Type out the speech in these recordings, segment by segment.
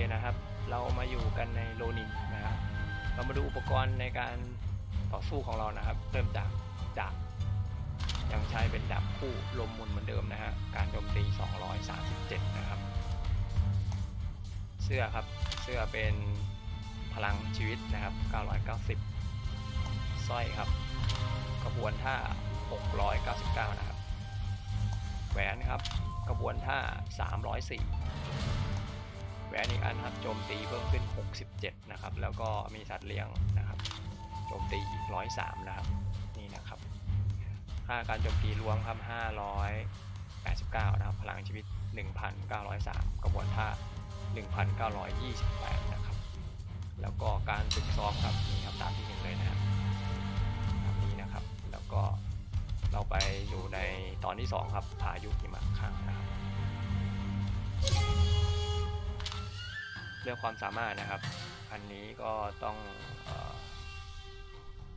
เคนะครับ เรามาอยู่กันในโลนินนะครับ เรามาดูอุปกรณ์ในการต่อสู้ของเรานะครับ เริ่มจากดาบยังใช้เป็นดาบคู่ลมมุนเหมือนเดิมนะฮะ การโจมตี 237 นะครับ เสื้อครับ เสื้อเป็นพลังชีวิตนะครับ 990สร้อยครับ กระบวนท่า 699 นะครับ แหวนครับ กระบวนท่า 304 แหวนอีกอันครับโจมตีเพิ่มขึ้น 67 นะครับ แล้วก็มีสัตว์เลี้ยงนะครับโจมตีอีก 103 นะครับ นี่นะครับค่าการโจมตีรวมครับ 589 นะครับ พลังชีวิต 1,903 กระบวนท่า 1,928 นะครับ แล้วก็การฝึกซ้อมครับนี่ครับตามที่เห็นเลยนะครับนี้นะครับ แล้วก็เราไปอยู่ในตอนที่ 2 ครับพายุหิมะข้างนะครับ รื่องความสามารถนะครับ อันนี้ก็ต้องออ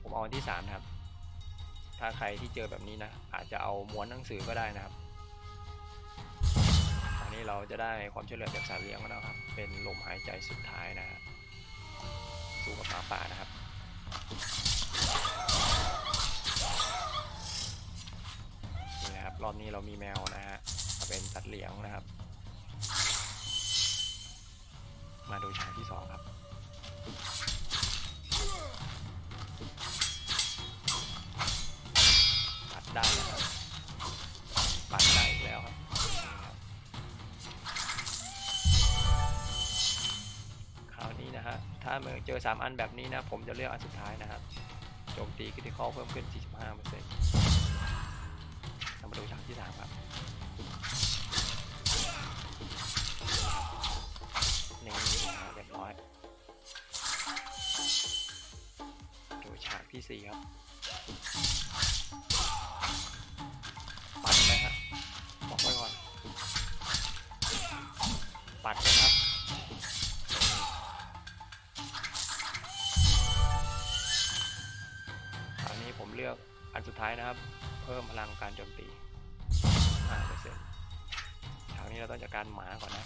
ผมเอาอันที่3นะครับ ถ้าใครที่เจอแบบนี้นะ อาจจะเอาม้วนหนังสือก็ได้นะครับ อันนี้เราจะได้ความช่วยเหลือจากสัตว์เลี้ยงแล้วครับ เป็นลมหายใจสุดท้ายนะฮะสู้กับหมาป่านะครับนี่นะครับ รอบนี้เรามีแมวนะฮะเป็นสัตว์เลี้ยงนะครับ มาดูฉากที่สองครับปัดได้นะครับปัดได้อีกแล้วครับคราวนี้นะฮะถ้าเมื่อเจอ 3 อันแบบนี้นะ ผมจะเลือกอันสุดท้ายนะครับโจมตีคริติคอลเพิ่มขึ้น 45%เรามาดูฉากที่3ครับ ที่4ครับปัดไปฮะบอกไว้ก่อนปัดนะครับคราวนี้ผมเลือกอันสุดท้ายนะครับ เพิ่มพลังการโจมตี5%คราวนี้เราต้องจัดการหมาก่อนนะ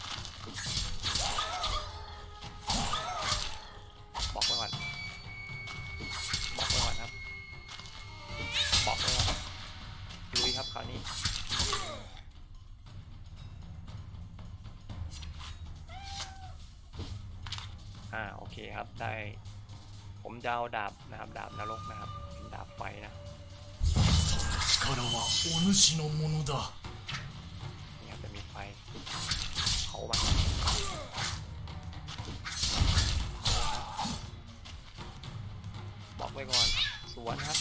อ่าโอเคครับ ได้ ผมจะเอาดาบนะครับ ดาบนรกนะครับเป็นดาบไฟนะ 力はお主のものだ นี่ครับจะมีไฟเผามันบอกไว้ก่อน สวนครับ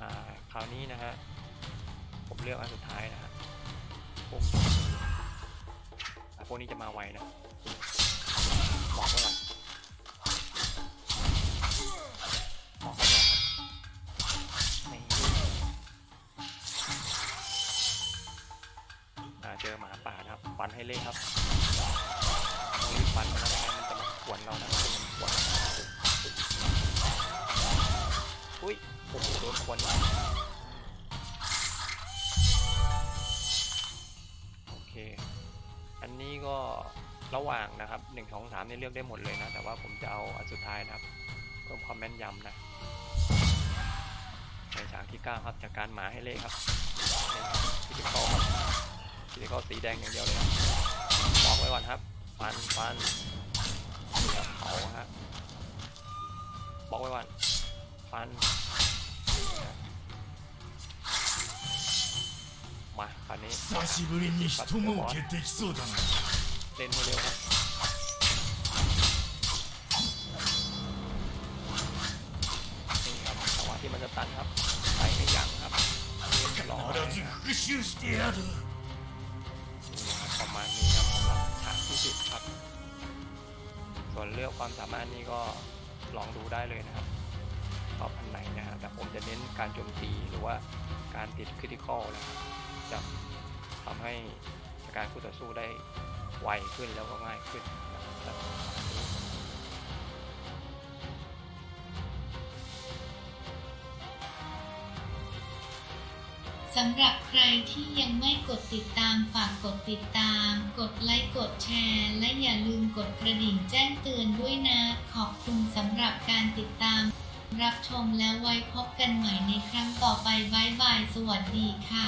อ่า คราวนี้นะฮะ ผมเลือกอันสุดท้ายนะฮะพวกพวกนี้จะมาไวนะบอกไว้ก่อนบอกไว้ก่อนครับนี่อ่าเจอหมาป่านะครับฟันให้เละครับต้องรีบฟันมันนะไม่งั้นมันจะมาขวนเรานะมันขวนอุ้ยโอ้โหโดนขวนนนี้ก็ระหว่างนะครับ 1 2 3นี่เลือกได้หมดเลยนะ แต่ว่าผมจะเอาอันสุดท้ายนะครับ เพิ่มความแม่นยำนะ ในฉากที่ 9 ครับจากการหมาให้เละครับพิธีกรครับพิธีกรสีแดงอย่างเดียวเลยครับบอกไว้ก่อนครับ ฟันฟันเดี๋ยวเผาฮะบอกไว้ก่อน ฟัน มาคราวนี้ 久しぶりに人も受けてきそうだな เลนโมเดลครับนี่ครับจังหวะที่มันจะตันครับไปไม่ยั้งครับเรียบร้อยประมาณนี้ครับสำหรับฉากที่สิบครับ ส่วนเลือกความสามารถนี่ก็ลองดูได้เลยนะครับตอบอันไหนนะฮะแต่ผมจะเน้นการโจมตีหรือว่าการติดคริติคอลนะครับจะทำให้การคู่ต่อสู้ได้ ไวขึ้นแล้วก็ง่ายขึ้นสำหรับใครที่ยังไม่กดติดตามฝากกดติดตาม กดไลค์กดแชร์ และอย่าลืมกดกระดิ่งแจ้งเตือนด้วยนะ ขอบคุณสำหรับการติดตาม รับชมแล้วไว้พบกันใหม่ในครั้งต่อไปบายบาย สวัสดีค่ะ